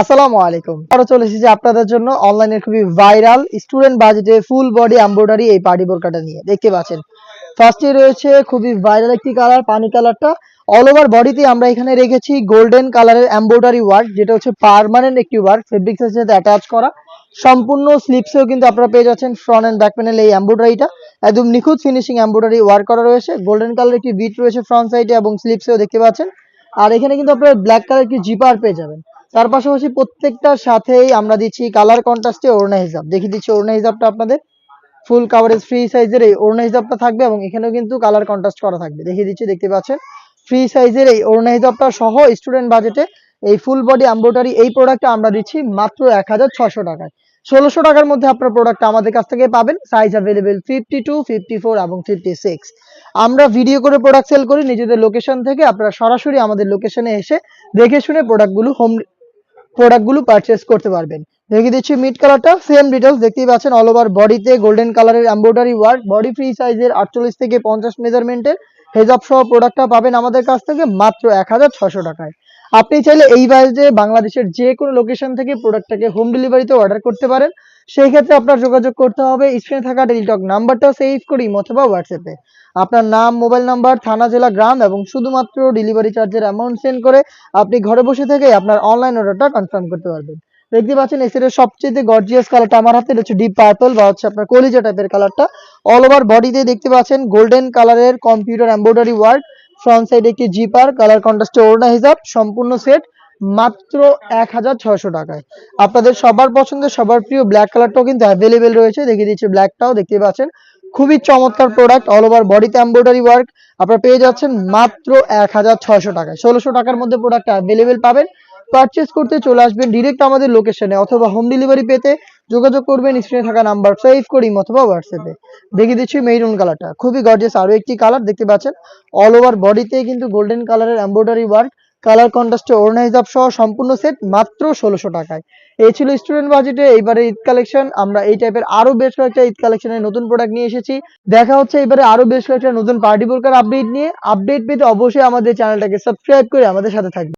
আসসালামু আলাইকুম। আরও চলে এসেছি আপনাদের জন্য। অনলাইনে খুবই ভাইরাল স্টুডেন্ট বাজেটে ফুল বডি এমব্রয়ডারি এই পার্টি বোরকাটা নিয়ে। দেখতে পাচ্ছেন। ফার্স্টে রয়েছে খুবই ভাইরাল একটি কালার পানি কালারটা অল ওভার বডিতে আমরা এখানে রেখেছি গোল্ডেন কালারের এমব্রয়ডারি ওয়ার্ক যেটা হচ্ছে পার্মানেন্ট একটি ওয়ার্ক ফেব্রিক্সের সাথে অ্যাটাচ করা। সম্পূর্ণ স্লিপসেও কিন্তু আপনারা পেয়ে যাচ্ছেন ফ্রন্ট অ্যান্ড ব্যাক প্যানেল এই এমব্রয়ডারিটা একদম নিখুঁত ফিনিশিং এমব্রয়ডারি ওয়ার্ক করা রয়েছে। গোল্ডেন কালার একটি বিট রয়েছে ফ্রন্ট সাইডে এবং স্লিপসেও দেখতে পাচ্ছেন। আর এখানে কিন্তু আপনারা ব্ল্যাক কালার একটি জিপার পেয়ে যাবেন। তার পাশাপাশি প্রত্যেকটার সাথেই আমরা দিচ্ছি কালার কন্ট্রাস্টে ওড়না হিসাব দেখিয়ে দিচ্ছি ওড়না হিসাবটা আপনাদের। ফুল কাভারেজ ফ্রি সাইজের এই ওড়না হিসাবটা থাকবে এবং এখানেও কিন্তু কালার কন্ট্রাস্ট করা থাকবে। দেখিয়ে দিচ্ছি, দেখতে পাচ্ছেন? ফ্রি সাইজের এই ওড়না হিসাবটা সহ স্টুডেন্ট বাজেটে এই ফুল বডি এমব্রয়ডারি এই প্রোডাক্টটা আমরা দিচ্ছি মাত্র এক হাজার ছশো টাকায়। ষোলোশো টাকার মধ্যে আপনার প্রোডাক্টটা আমাদের কাছ থেকে পাবেন। Size available fifty two fifty four এবং ফিফটি সিক্স আমরা ভিডিও করে প্রোডাক্ট সেল করি, নিজেদের লোকেশন থেকে আপনারা সরাসরি আমাদের লোকেশনে এসে দেখে শুনে প্রোডাক্টগুলো হোম প্রোডাক্টগুলো পারচেস করতে পারবেন। দেখিয়ে দিচ্ছি মিড কালারটা সেম ডিটেলস দেখতেই পাচ্ছেন অল ওভার বডিতে গোল্ডেন কালারের এম্বয়ডারি ওয়ার্ক বডি ফ্রি সাইজের আটচল্লিশ থেকে পঞ্চাশ মেজারমেন্টের হেজাব সহ প্রোডাক্টটা পাবেন আমাদের কাছ থেকে মাত্র এক টাকায়। আপনি চাইলে এই বাজেটে বাংলাদেশের যে কোনো লোকেশন থেকে প্রোডাক্টটাকে হোম ডেলিভারিতে অর্ডার করতে পারেন। সেই ক্ষেত্রে আপনার যোগাযোগ করতে হবে স্ক্রিনে থাকা টেলিটক নাম্বারটা সেভ করি অথবা হোয়াটসঅ্যাপে আপনার নাম মোবাইল নাম্বার থানা, জেলা, গ্রাম এবং শুধুমাত্র ডেলিভারি চার্জের অ্যামাউন্ট সেন্ড করে আপনি ঘরে বসে থেকে আপনার অনলাইন অর্ডারটা কনফার্ম করতে পারবেন। দেখতে পাচ্ছেন এই সেটের সবচেয়ে গর্জিয়াস কালারটা আমার হাতে হচ্ছে ডিপ পার্পল বা হচ্ছে আপনার কলিজা টাইপের কালারটা অল ওভার বডিতে দেখতে পাচ্ছেন গোল্ডেন কালারের computer embroidery work front side একটি জিপার কালার কন্ট্রাস্টে ওড়না হিজাব, সম্পূর্ণ সেট মাত্র এক হাজার ছয়শো টাকায়। আপনাদের সবার পছন্দের, সবার প্রিয় ব্ল্যাক কালারটাও কিন্তু অ্যাভেলেবেল রয়েছে। দেখিয়ে দিচ্ছি ব্ল্যাকটাও দেখতে পাচ্ছেন। খুবই চমৎকার প্রোডাক্ট অল ওভার বডিতে এম্ব্রয়ডারি ওয়ার্ক আপনারা পেয়ে যাচ্ছেন মাত্র এক হাজার ছয়শো টাকায়। ষোলোশো টাকার মধ্যে প্রোডাক্ট অ্যাভেলেবেল পাবেন। পারচেস করতে চলে আসবেন ডিরেক্ট আমাদের লোকেশনে অথবা হোম ডেলিভারি পেতে যোগাযোগ করবেন স্ক্রিনে থাকা নাম্বার সেভ করি অথবা হোয়াটসঅ্যাপে দেখিয়ে দিচ্ছি মেরুন কালারটা খুবই গর্জিয়াস আরও একটি কালার দেখতে পাচ্ছেন? অল ওভার বডিতে কিন্তু গোল্ডেন কালারের এমব্রয়ডারি ওয়ার্ক কালার কন্ট্রাস্টে ওড়না হিসাব সহ সম্পূর্ণ সেট মাত্র ষোলোশো টাকায়। এই ছিল স্টুডেন্ট বাজেটে এইবারে ঈদ কালেকশন আমরা এই টাইপের আরও বেশ কয়েকটা ঈদ কালেকশনের নতুন প্রোডাক্ট নিয়ে এসেছি। দেখা হচ্ছে এবারে আরও বেশ কয়েকটা নতুন পার্টি বোরকার আপডেট নিয়ে। আপডেট পেতে অবশ্যই আমাদের চ্যানেলটাকে সাবস্ক্রাইব করে আমাদের সাথে থাকবে